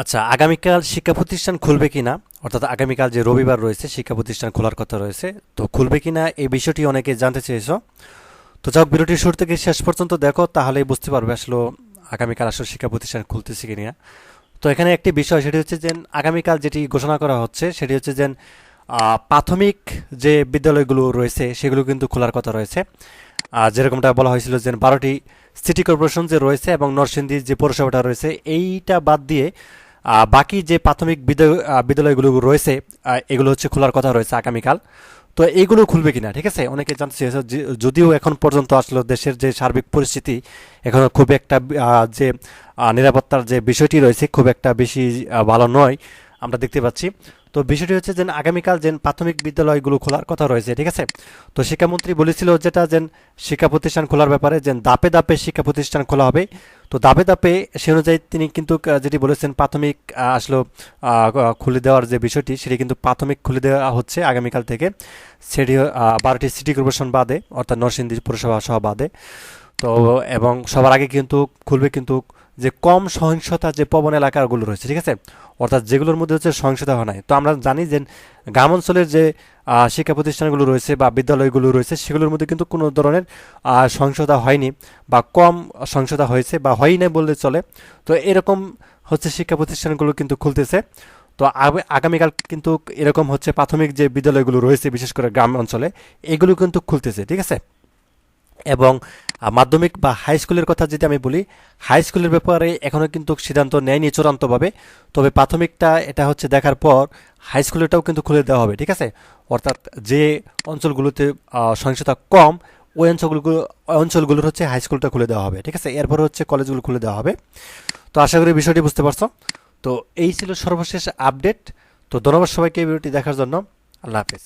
আচ্ছা আগামীকাল শিক্ষা প্রতিষ্ঠান খুলবে কিনা, অর্থাৎ আগামীকাল যে রবিবার রয়েছে, শিক্ষা প্রতিষ্ঠান খোলার কথা রয়েছে, তো খুলবে কিনা এই বিষয়টি অনেকে জানতে চেয়েছো। তো যাও ভিডিওটি শুরু থেকে শেষ পর্যন্ত দেখো, তাহলেই বুঝতে পারবে আসলে আগামীকাল আসলে শিক্ষা প্রতিষ্ঠান খুলতেছে কিনা। তো এখানে একটি বিষয়, সেটি হচ্ছে যে আগামীকাল যেটি ঘোষণা করা হচ্ছে, সেটি হচ্ছে যে প্রাথমিক যে বিদ্যালয়গুলো রয়েছে, সেগুলো কিন্তু খোলার কথা রয়েছে। আর যেরকমটা বলা হয়েছিল যে বারোটি সিটি কর্পোরেশন যে রয়েছে এবং নরসিংদী যে পৌরসভাটা রয়েছে, এইটা বাদ দিয়ে বাকি যে প্রাথমিক বিদ্যালয় বিদ্যালয়গুলো রয়েছে এগুলো হচ্ছে খোলার কথা রয়েছে আগামীকাল। তো এইগুলো খুলবে কিনা, ঠিক আছে? অনেকে জানতে যদিও এখন পর্যন্ত আসলে দেশের যে সার্বিক পরিস্থিতি, এখন খুব একটা যে নিরাপত্তার যে বিষয়টি রয়েছে, খুব একটা বেশি ভালো নয়। আমরা দেখতে পাচ্ছি। তো বিষয়টি হচ্ছে যে আগামীকাল যে প্রাথমিক বিদ্যালয়গুলো খোলার কথা রয়েছে, ঠিক আছে? তো শিক্ষামন্ত্রী বলেছিল যেটা যে শিক্ষা প্রতিষ্ঠান খোলার ব্যাপারে যে দাপে দাপে শিক্ষা প্রতিষ্ঠান খোলা হবে। তো দাপে দাপে সে অনুযায়ী তিনি কিন্তু যেটি বলেছেন প্রাথমিক আসলে খুলে দেওয়ার যে বিষয়টি, সেটি কিন্তু প্রাথমিক খুলে দেওয়া হচ্ছে আগামীকাল থেকে। সেটি বারোটি সিটি কর্পোরেশন বাদে, অর্থাৎ নরসিংদী পুরসভা সহ বাদে। তো, এবং সবার আগে কিন্তু খুলবে কিন্তু যে কম সহিংসতা যে পবন এলাকাগুলো রয়েছে, ঠিক আছে? অর্থাৎ যেগুলোর মধ্যে হচ্ছে সহিংসতা হয় নাই। তো আমরা জানি যে গ্রাম অঞ্চলের যে শিক্ষা প্রতিষ্ঠানগুলো রয়েছে বা বিদ্যালয়গুলো রয়েছে, সেগুলোর মধ্যে কিন্তু কোনো ধরনের সহিংসতা হয়নি বা কম সহিংসতা হয়েছে বা হয়ই নাই বললে চলে। তো এরকম হচ্ছে শিক্ষা প্রতিষ্ঠানগুলো কিন্তু খুলতেছে। তো আগ- আগামীকাল কিন্তু এরকম হচ্ছে প্রাথমিক যে বিদ্যালয়গুলো রয়েছে, বিশেষ করে গ্রাম অঞ্চলে, এগুলো কিন্তু খুলতেছে, ঠিক আছে? এবং মাধ্যমিক বা হাই স্কুলের কথা যদি আমি বলি হাই স্কুলের ব্যাপারে এখনও কিন্তু সিদ্ধান্ত নেয়নি চূড়ান্তভাবে। তবে প্রাথমিকটা এটা হচ্ছে দেখার পর হাই স্কুলেরটাও কিন্তু খুলে দেওয়া হবে, ঠিক আছে? অর্থাৎ যে অঞ্চলগুলোতে সহিংসতা কম, ওই অঞ্চলগুলো অঞ্চলগুলোর হচ্ছে হাই স্কুলটা খুলে দেওয়া হবে, ঠিক আছে? এরপর হচ্ছে কলেজগুলো খুলে দেওয়া হবে। তো আশা করি বিষয়টি বুঝতে পারছ। তো এই ছিল সর্বশেষ আপডেট তো ধন্যবাদ সবাইকে এই ভিডিওটি দেখার জন্য। আল্লাহ হাফেজ।